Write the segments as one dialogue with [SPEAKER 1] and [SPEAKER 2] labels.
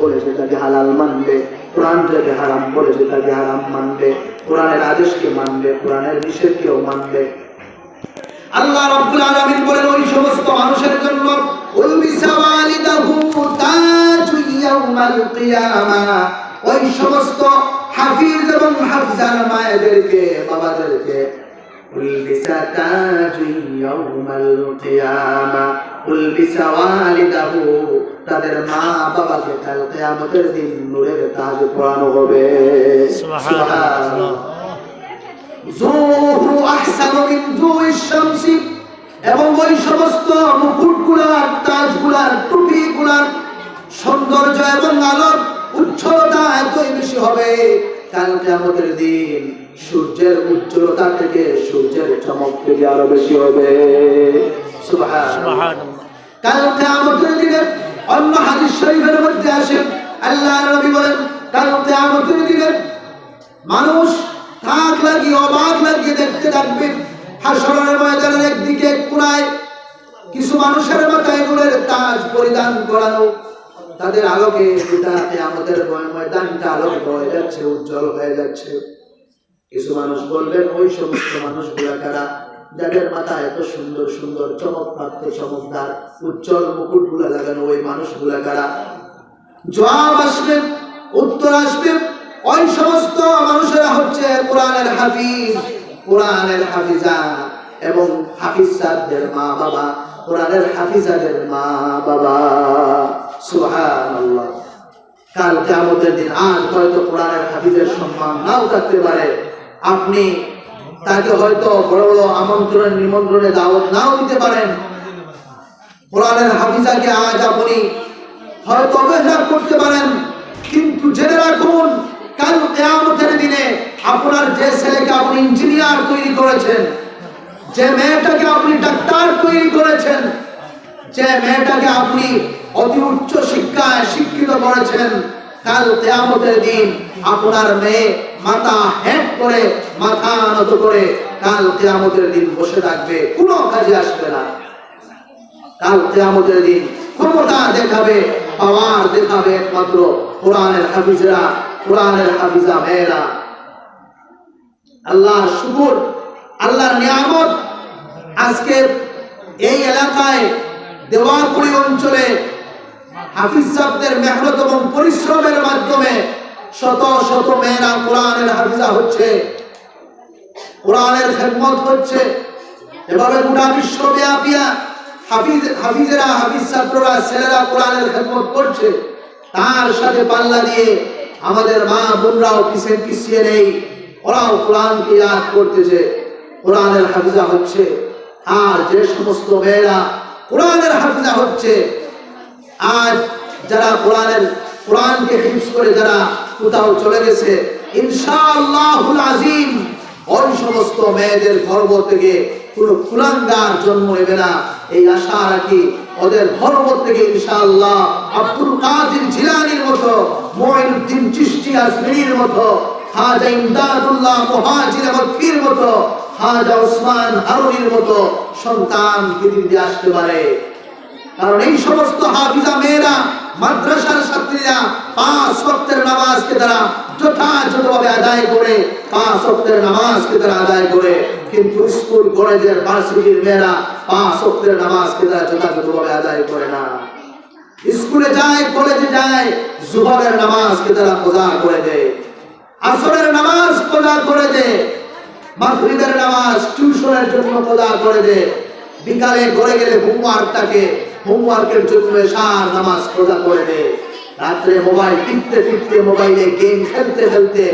[SPEAKER 1] বলে সেটাকে হালাল মানবে। কোরআন থেকে হারাম বলে সেটাকে হারাম মানবে। কোরআনের আদেশকে মানবে, কোরআনের নিষেধকেও মানবে। আল্লাহ রাব্বুল আলামিন বলেন, ওই সমস্ত মানুষের জন্য উল বিসাওয়ালিদাহু তাজু ইয়াউমাল কিয়ামা। ওই সমস্ত হাফিজ এবং হাফজার মায়েদেরকে, বাবাদেরকে উল বিসা তাজু ইয়াউমাল কিয়ামা। উল বিসাওয়ালিদাহু তাদের মা বাবাকে কাল কিয়ামতের দিন নূরের তাজ পরানো হবে। সুবহানাল্লাহ। জুহু আহসানু মিন জুই শামসি এবং ওই সমস্ত মুকুটগুলার তাজগুলার টুপিগুলার সৌন্দর্য এবং আলোর উজ্জ্বলতা এতই বেশি হবে। কাল কিয়ামতের দিন সূর্যের উজ্জ্বলতা থেকে সূর্যের চমক থেকে আরও বেশি হবে। সুবহান কাল কিয়ামতের দিনে অন্য হাদিস শরীফের মধ্যে আসে আল্লাহ নবী বলেন, কাল কিয়ামতের দিনে মানুষ থাক লাগিয়ে, অবাক লাগিয়ে দেখতে থাকবে। হাসরের ময়দানের একদিকে কুড়ায় কিছু মানুষের মাথায় নূরের তাজ পরিধান করানো। তাদের আলোকে আমাদের ময়দানটা আলোকিত হয়ে যাচ্ছে, উজ্জ্বল হয়ে যাচ্ছে। কিছু মানুষ বলবেন, ওই সমস্ত মানুষগুলা কারা? যাদের মাথায় এত সুন্দর সুন্দর চমকপ্রাপ্ত, চমকদার, উজ্জ্বল মুকুটগুলা লাগানো ওই মানুষগুলা কারা? জবাব আসবে, উত্তর আসবে। ওই সমস্ত মানুষেরা হচ্ছে কোরআনের হাফিজ, কোরআনের হাফিজা এবং হাফিজ সাহেবদের মা বাবা কোরআনের হাফিজাদের মা বাবা সুবহানাল্লাহ। কাল কিয়ামতের দিন আজ হয়তো কোরআনের হাফিজের সম্মান নাও থাকতে পারে। আপনি তাকে হয়তো বড় বড় আমন্ত্রণের নিমন্ত্রণে দাওয়াত নাও দিতে পারেন। কোরআনের হাফিজাকে আজ আপনি হয়তো অবহেলা করতে পারেন, কিন্তু জেনে রাখুন, কাল কেয়ামতের দিনে আপনার যে ছেলেকে আপনি ইঞ্জিনিয়ার তৈরি করেছেন, যে মেয়েটাকে আপনি ডাক্তার তৈরি করেছেন, যে মেয়েটাকে আপনি অতি উচ্চ শিক্ষায় শিক্ষিত করেছেন কাল দিন আপনার মেয়ে মাথা করে মাথা করে দিন বসে থাকবে আসবে না। দেখাবে দেখাবে একমাত্র কোরআনের হাফিজরা, কোরআনের হাফিজা মেয়েরা। আল্লাহর শুকুর, আল্লাহর নিয়ামত আজকে এই এলাকায় দেওয়ারপুরি অঞ্চলে হাফিজ সাহেবদের মেহনত এবং পরিশ্রমের মাধ্যমে শত শত মেয়েরা কোরআনের হাফিজা হচ্ছে। কোরআনের খেদমত হচ্ছে। এভাবে গোটা বিশ্বব্যাপিয়া হাফিজ, হাফিজেরা, হাফিজ ছাত্ররা, ছেলেরা কোরআনের খেদমত করছে। তার সাথে পাল্লা দিয়ে আমাদের মা বোনরাও পিছিয়ে পিছিয়ে নেই। ওরাও কোরআনকে ইয়াদ করতেছে। কোরআনের হাফিজা হচ্ছে। আর যে সমস্ত মেয়েরা কোরআনের হাফিজা হচ্ছে আজ যারা কোরআনের, কোরআনকে হিফজ করে যারা কোথাও চলে গেছে, ইনশাআল্লাহুল ওই সমস্ত মেয়েদের গর্ভ থেকে কোনো কুলাঙ্গার জন্ম নেবে না। এই আশা রাখি ওদের ধর্ম থেকে ইনশাআল্লাহ আব্দুল জিলানির মতো মঈনুদ্দিন চিশতি আজমিরির মতো, খাজা ইমদাদুল্লাহ মুহাজির মক্কির মতো, খাজা ওসমান হারুনির মতো সন্তান পৃথিবীতে আসতে পারে। কারণ এই সমস্ত হাফিজা মেয়েরা মাদ্রাসার ছাত্রীরা পাঁচ ওয়াক্তের নামাজকে তারা যথাযথভাবে আদায় করে, পাঁচ ওয়াক্তের নামাজকে তারা আদায় করে। কিন্তু স্কুল, কলেজের, ভার্সিটির মেয়েরা পাঁচ ওয়াক্তের নামাজকে তারা যথাযথভাবে আদায় করে না। স্কুলে যায়, কলেজে যায়, জুহরের নামাজকে তারা কোজা করে দেয়। আসরের নামাজ কোজা করে দেয়। মাগরিবের নামাজ টিউশনের জন্য কোজা করে দেয়। বিকালে ঘরে গেলে হোমওয়ার্কটাকে হোমওয়ার্কের জন্য সার নামাজ কোজা করে দেয় রাত্রে মোবাইল টিপতে টিপতে মোবাইলে গেম খেলতে খেলতে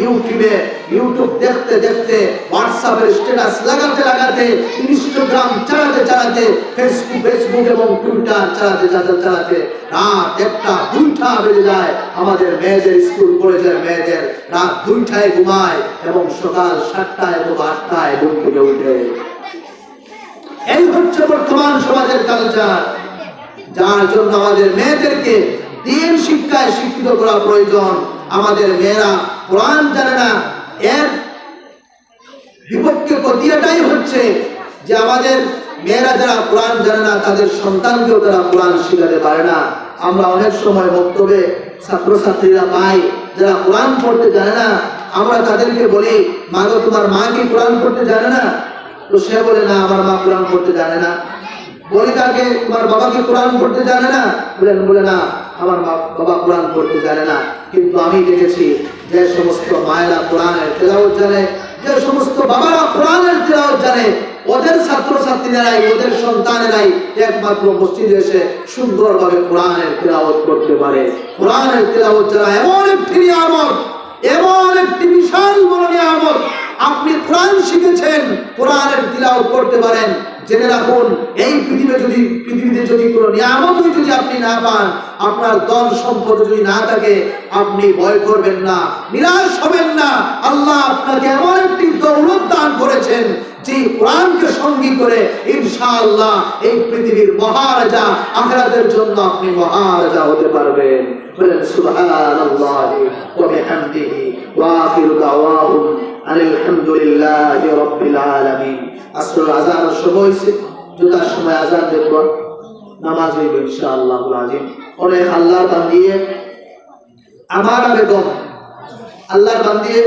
[SPEAKER 1] ইউটিউবে, ইউটিউব দেখতে দেখতে হোয়াটসঅ্যাপের স্ট্যাটাস লাগাতে লাগাতে, ইনস্টাগ্রাম চালাতে চালাতে, ফেসবুক ফেসবুক এবং টুইটার চালাতে চালাতে চালাতে রাত একটা দুইটা বেজে যায়। আমাদের মেয়েদের স্কুল, কলেজের মেয়েদের রাত দুইটায় ঘুমায় এবং সকাল সাতটায় এবং আটটায় ঘুম থেকে উঠে। এই হচ্ছে বর্তমান সমাজের কালচার যার জন্য আমাদের মেয়েদেরকে দিন শিক্ষায় শিক্ষিত করা প্রয়োজন। আমাদের মেয়েরা কোরআন জানে না, এর বিপক্ষে প্রতিটাই হচ্ছে যে আমাদের মেয়েরা যারা কোরআন জানে না, তাদের সন্তানকেও তারা কোরআন শিখাতে পারে না। আমরা অনেক সময় বক্তব্যে ছাত্রছাত্রীরা পাই, যারা কোরআন পড়তে জানে না, আমরা তাদেরকে বলি মা গো তোমার মা কি কোরআন পড়তে জানে না? তো সে বলে, না, আমার মা কোরআন পড়তে জানে না। বলি তাকে, তোমার বাবা কি কোরআন পড়তে জানে না? বলেন বলে, না, আমার মা, বাবা কোরআন পড়তে জানে না। কিন্তু আমি দেখেছি যে সমস্ত মায়েরা কোরআনের তেলাওয়াত জানে, যে সমস্ত বাবারা কোরআনের তেলাওয়াত জানে। ওদের ছাত্রছাত্রীরাই ওদের সন্তানেরাই একমাত্র মসজিদে এসে সুন্দরভাবে কোরআনের তেলাওয়াত করতে পারে। কোরআনের তেলাওয়াত যারা এমন একটি নিয়ামত এমন একটি বিশাল বড় নিয়ামত, আপনি কোরআন শিখেছেন, কোরআনের তিলাওয়াত করতে পারেন। জেনে রাখুন, এই পৃথিবীতে যদি পৃথিবীতে যদি কোনো নিয়ামতই যদি আপনি না পান, আপনার দল সম্পদ যদি না থাকে, আপনি ভয় করবেন না, নিরাশ হবেন না। আল্লাহ আপনাকে এমন একটি দৌলত দান করেছেন, যে কোরআনকে সঙ্গী করে ইনশাআল্লাহ এই পৃথিবীর মহারাজা আখরাতের জন্য আপনি মহারাজা হতে পারবেন। বলেন, সুবহানাল্লাহি ওয়া বিহামদিহি, ওয়া আখিরু দাওয়াহুম আলহামদুলিল্লাহি রাব্বিল আলামিন। আসর আজান সময় হয়েছে জুতার সময় আজান দেখব নামাজ হইব ইনশাআল্লাহ আজিম অনেক আল্লাহর বান্দিয়ে আমার বেগম, আল্লাহর বান্দিয়ে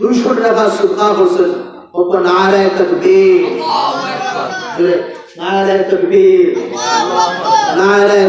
[SPEAKER 1] দুইশো টাকা সুখা করছেন ওপর নারায় তকবীর। নারায় তকবীর। নারায়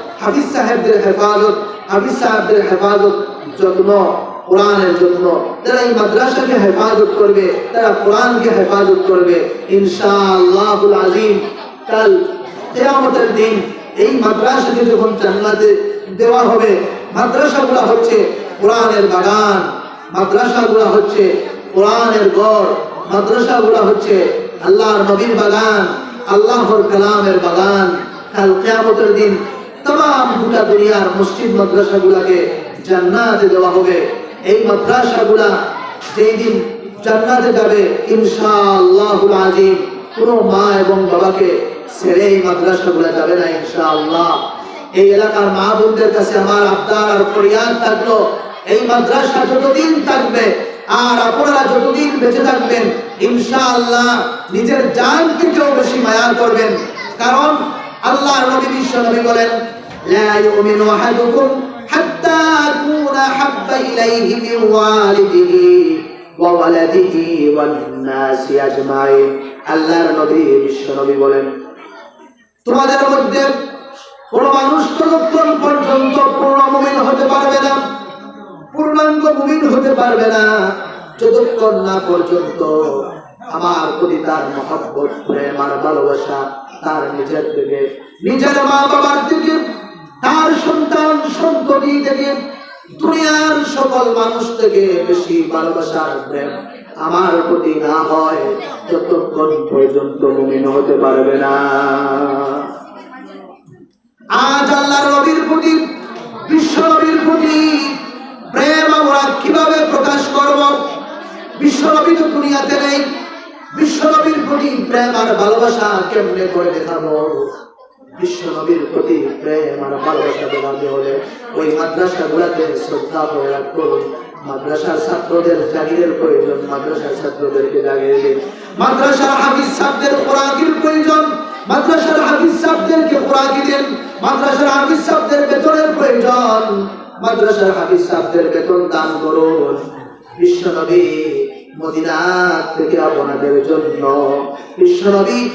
[SPEAKER 1] হাফিজ সাহেবদের হেফাজত হাফিজ সাহেবদের হেফাজত যত্ন কোরআনের জন্য। যারা এই মাদ্রাসাকে হেফাজত করবে, তারা কোরআনকে হেফাজত করবে। ইনশাআল্লাহুল আজিম কাল কিয়ামতের দিন এই মাদ্রাসাকে যখন জান্নাতে দেওয়া হবে, মাদ্রাসাগুলো হচ্ছে কোরআনের বাগান, মাদ্রাসাগুলো হচ্ছে কোরআনের গড় মাদ্রাসাগুলো হচ্ছে আল্লাহর নবীর বাগান, আল্লাহর কালামের বাগান। কাল কিয়ামতের দিন তাম গোটা দুনিয়ার মসজিদ মাদ্রাসাগুলাকে জান্নাতে দেওয়া হবে। এই মাদ্রাসাগুলা যেই দিন জান্নাতে যাবে, ইনশাআল্লাহুল আজিম কোনো মা এবং বাবাকে ছেড়ে এই মাদ্রাসাগুলা যাবে না, ইনশাআল্লাহ। এই এলাকার মা বোনদের কাছে আমার আবদার আর ফরিয়াদ থাকল, এই মাদ্রাসা যতদিন থাকবে আর আপনারা যতদিন বেঁচে থাকবেন, ইনশাআল্লাহ নিজের জানকে কেউ বেশি মায়া করবেন। কারণ আল্লাহ নবী বিশ্ব নবী বলেন আহাদুকুম হাত্তা আকুনা হাব্বা ইলাইহি মিন ওয়ালিদিহি ওয়া ওয়ালাদিহি ওয়ান নাসি আজমাইন আল্লাহর নবী, বিশ্ব নবী বলেন, তোমাদের মধ্যে কোন মানুষ ততক্ষণ পর্যন্ত পূর্ণ মুমিন হতে পারবে না। পূর্ণাঙ্গ মুমিন হতে পারবে না। যতক্ষণ না পর্যন্ত আমার প্রতি তার মহব্বত, প্রেম আর ভালোবাসা তার নিজের থেকে, নিজের মা বাবার থেকে তার সন্তান সন্ততি থেকে দুনিয়ার সকল মানুষ থেকে বেশি ভালোবাসার প্রেম আমার প্রতি না হয় ততক্ষণ পর্যন্ত মুমিন হতে পারবে না। আজ আল্লাহর নবীর প্রতি, বিশ্ব নবীর প্রতি প্রেম আমরা কীভাবে প্রকাশ করব? বিশ্ব নবী তো দুনিয়াতে নেই। বিশ্ব নবীর প্রতি প্রেম আর ভালোবাসা কেমনে করে দেখাবো? বিশ্ব নবীর প্রতি প্রেম আর ভালোবাসা দেখাতে হলে ওই মাদ্রাসা গুলাতে শ্রদ্ধা প্রয়োগ করুন মাদ্রাসার ছাত্রদের জাগিরের প্রয়োজন, মাদ্রাসার ছাত্রদেরকে জাগিয়ে দিন। মাদ্রাসার হাফিজ ছাত্রদের কোরআনের প্রয়োজন, মাদ্রাসার হাফিজ সাহেবদেরকে কোরআনি দেন। মাদ্রাসার হাফিজ সাহেবদের বেতনের প্রয়োজন, মাদ্রাসার হাফিজ সাহেবদের বেতন দান করুন। বিশ্বনবী জন্য। বিশ্বনবী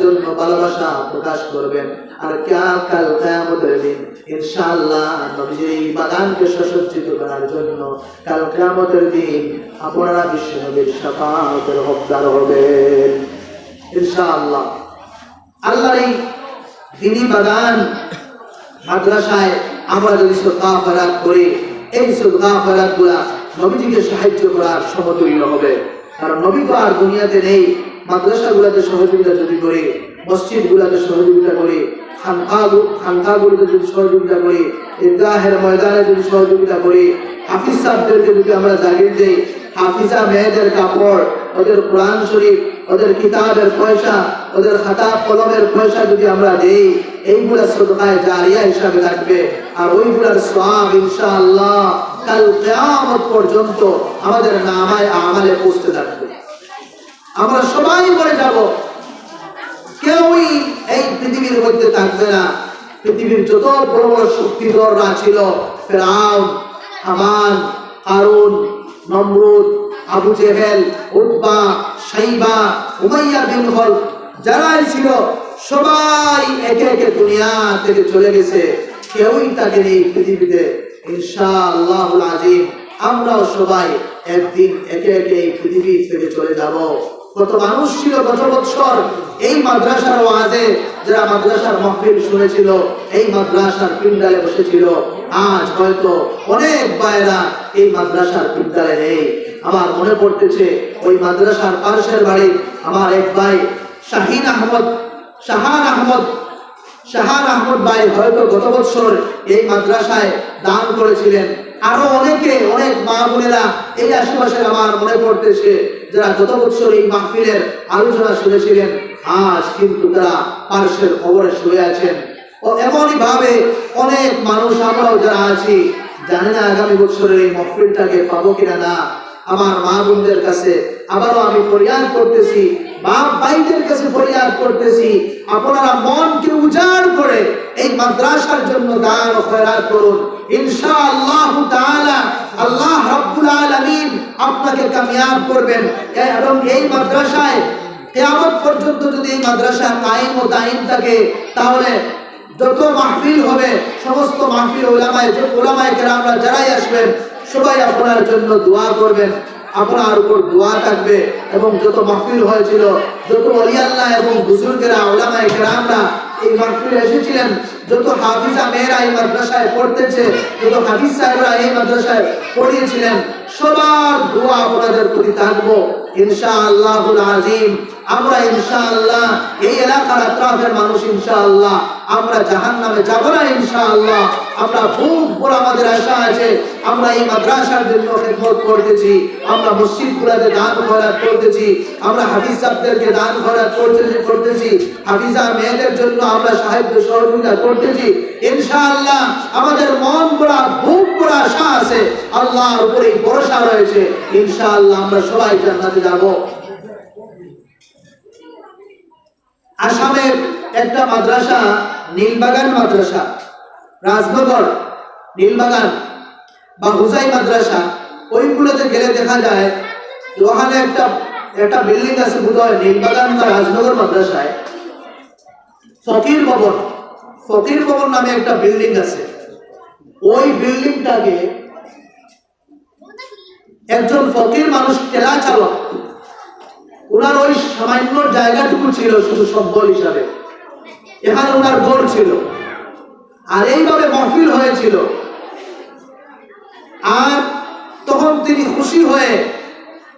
[SPEAKER 1] জন্য ভালোবাসা প্রকাশ করবেন। আর দিন, ইনশাআল্লাহ বাগানকে দিন আপনারা হবেন। ইনশাআল্লাহ। এই বাগান মাদ্রাসায় আমরা যদি শ্রদ্ধা ফেরাত করি, এই শ্রদ্ধা ফেরাতগুলা নবীজিকে সাহায্য করার সমতুল্য হবে। কারণ নবী তো আর দুনিয়াতে নেই করি, মসজিদগুলোতে সহযোগিতা যদি করি ময়দানে যদি সহযোগিতা করি ওদের কিতাবের পয়সা, ওদের খাতা কলমের পয়সা যদি আমরা দেই হিসাবে আর ওইগুলার সওয়াব ইনশাআল্লাহ কাল কিয়ামত পর্যন্ত আমাদের নামায় আমালে পৌঁছতে থাকবে আমরা সবাই মরে যাব। কেউই এই পৃথিবীর মধ্যে থাকবে না। পৃথিবীর যত বড় বড় ছিল হারুন, নমরুদ, আবু জেহেল সাইবা উমাইয়া যারাই ছিল, সবাই একে একে দুনিয়া থেকে চলে গেছে। কেউই তাকে এই পৃথিবীতে ইনশাআল্লাহুল আজিম, আমরাও সবাই একদিন একে একে এই পৃথিবী থেকে চলে যাব। কত মানুষ ছিল গত বছর এই মাদ্রাসার ওয়াজে যারা মাদ্রাসার মহফিল শুনেছিল, এই মাদ্রাসার পিন্ডালে বসেছিল। আজ হয়তো অনেক বায়রা এই মাদ্রাসার পিন্ডালে নেই। আমার মনে পড়তেছে, ওই মাদ্রাসার পাশের বাড়ি আমার এক ভাই, শাহিন আহমদ, শাহান আহমদ শাহান আহমদ ভাই হয়তো গত বছর এই মাদ্রাসায় দান করেছিলেন। আরও অনেকে, অনেক মা বোনেরা এই আশেপাশে আমার মনে পড়তেছে যারা গত বছর এই মাহফিলের আলোচনা শুনেছিলেন আজ কিন্তু তারা পার্শ্বের খবরে শুয়ে আছেন। ও এমনই ভাবে অনেক মানুষ আমরাও যারা আছি, জানি না আগামী বছরের এই মহফিলটাকে পাবো কিনা না। আমার মা বোনদের কাছে আবারও আমি ফরিয়াদ করতেছি আপনারা মনকে উজাড় করে এই মাদ্রাসার জন্য দান করুন। আল্লাহ আপনাকে কামিয়াব করবেন। এবং এই মাদ্রাসায় কিয়ামত পর্যন্ত যদি এই মাদ্রাসা কায়েম ও দায়িম থাকে, তাহলে যত মাহফিল হবে, সমস্ত মাহফিল ওলামায় ওলামায় কেরামরা যারাই আসবেন, সবাই আপনার জন্য দোয়া করবেন। আপনার উপর দোয়া থাকবে এবং যত মাহফিল হয়েছিল, যত অলিয়াল্লাহ এবং বুজুর্গেরা ওলামায় কেরামরা এই মাহফিলে এসেছিলেন, যত হাফিজা মেয়েরা এই মাদ্রাসায় পড়তেছে, যত হাফিজ সাহেবরা এই মাদ্রাসায় পড়িয়েছিলেন, সবার দোয়া আপনাদের প্রতি থাকব। ইনশাআল্লাহুল আজিম, আমরা ইনশাআল্লাহ এই এলাকার আত্রাফের মানুষ ইনশাআল্লাহ। আমরা জাহান নামে যাব না ইনশাআল্লাহ। আমরা খুব বড় আমাদের আশা আছে। আমরা এই মাদ্রাসার জন্য খেদমত করতেছি। আমরা মসজিদ গুলাতে দান খয়রাত করতেছি। আমরা হাফিজ সাহেবদেরকে দান খয়রাত করতেছি করতেছি। হাফিজা মেয়েদের জন্য আমরা সাহায্য সহযোগিতা করতেছি। ইনশাআল্লাহ আমাদের মন করা বুক করা আশা আছে। আল্লাহর উপরে ভরসা রয়েছে। ইনশাআল্লাহ আমরা সবাই জান্নাতে যাব। আসামের একটা মাদ্রাসা নীলবাগান মাদ্রাসা, রাজনগর, নীলবাগান বা হুসাই মাদ্রাসা, ওইগুলোতে গেলে দেখা যায় ওখানে একটা একটা বিল্ডিং আছে বোধ হয় নীলবাগান বা রাজনগর মাদ্রাসায়। ফকির ভবন ফকির ভবন নামে একটা বিল্ডিং আছে। ওই বিল্ডিংটাকে একজন ফকির মানুষ ঠেলা চালক? ওনার ওই সামান্য জায়গাটুকু ছিল শুধু সম্বল হিসাবে। এখানে ওনার ঘর ছিল। আর এইভাবে মহফিল হয়েছিল। আর তখন তিনি খুশি হয়ে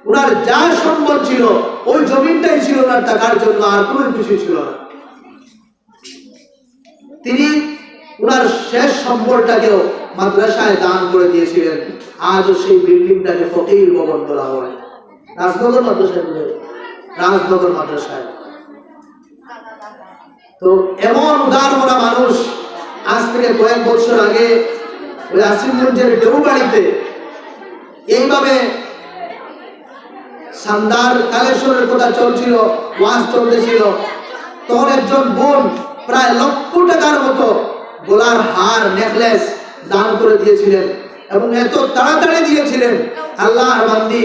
[SPEAKER 1] ওনার যা সম্বল ছিল, ওই জমিনটাই ছিল ওনার টাকার জন্য, আর কোনো কিছু ছিল না। তিনি ওনার শেষ সম্বলটাকেও মাদ্রাসায় দান করে দিয়েছিলেন। আজও সেই বিল্ডিংটাকে ফকির ভবন বলা হয়। রাজনগর মাদ্রাসায় রাজনগর মাদ্রাসায়। তো এমন উদার করা মানুষ আজ থেকে কয়েক বছর আগে ওই আসিমগঞ্জের দেউবাড়িতে এইভাবে শানদার কালেকশনের কথা চলছিল, ওয়াজ চলতেছিল। তখন একজন বোন প্রায় লক্ষ টাকার মতো গোলার হার, নেকলেস দান করে দিয়েছিলেন এবং এত তাড়াতাড়ি দিয়েছিলেন আল্লাহ বান্দি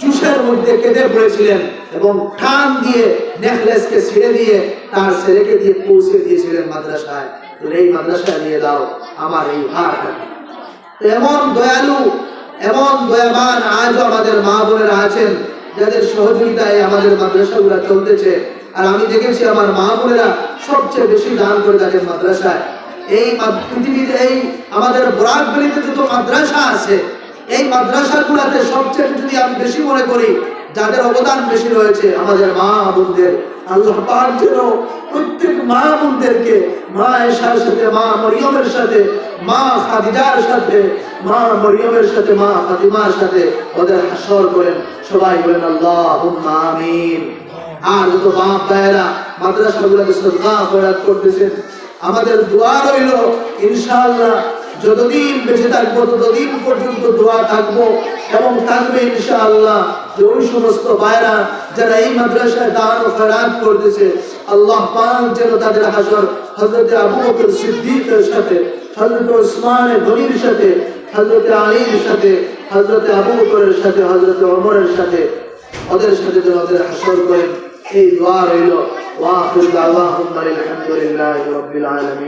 [SPEAKER 1] জুসের মধ্যে কেঁদে পড়েছিলেন। এবং টান দিয়ে নেকলেসকে ছেড়ে দিয়ে তার ছেলেকে দিয়ে পৌঁছে দিয়েছিলেন মাদ্রাসায়। এই মাদ্রাসায় নিয়ে দাও আমার এই হারটা এমন দয়ালু, এমন দয়াবান আজও আমাদের মা বোনেরা আছেন, যাদের সহযোগিতায় আমাদের মাদ্রাসাগুলো চলতেছে। আর আমি দেখেছি আমার মা বোনেরা সবচেয়ে বেশি দান করে থাকেন মাদ্রাসায়। এই পৃথিবীতে এই আমাদের বরাকবেলিতে যত মাদ্রাসা আছে, এই মাদ্রাসাগুলোতে সবচেয়ে যদি আমি বেশি মনে করি যাদের অবদান বেশি রয়েছে আমাদের মা বোনদের, আল্লাহ পাক যেন প্রত্যেক মা বোনদেরকে মা এশার সাথে, মা মরিয়মের সাথে, মা খাদিজার সাথে, মা মরিয়মের সাথে, মা ফাতিমার সাথে ওদের হাসর করেন। সবাই বলেন আল্লাহ আমিন। আর যত বাপ ভাইয়েরা মাদ্রাসাগুলোতে সদকা খয়রাত করতেছেন, আমাদের দোয়া রইল, ইনশাআল্লাহ যতদিন বেঁচে থাকব, ততদিন পর্যন্ত দোয়া থাকব এবং থাকবে ইনশাআল্লাহ। যে ওই সমস্ত ভাইরা যারা এই মাদ্রাসায় দান ও খয়রাত করতেছে, আল্লাহ পাক যেন তাদের হাসর হযরত আবু বকর সিদ্দিকের সাথে, হযরত ওসমান গনির সাথে, হযরত আলীর সাথে, হযরত আবু বকরের সাথে, হযরত ওমরের সাথে, ওদের সাথে যেন ওদের হাসর করেন এই দোয়া রইল। দাওয়াহুম আলহামদুলিল্লাহি রাব্বিল আলামিন।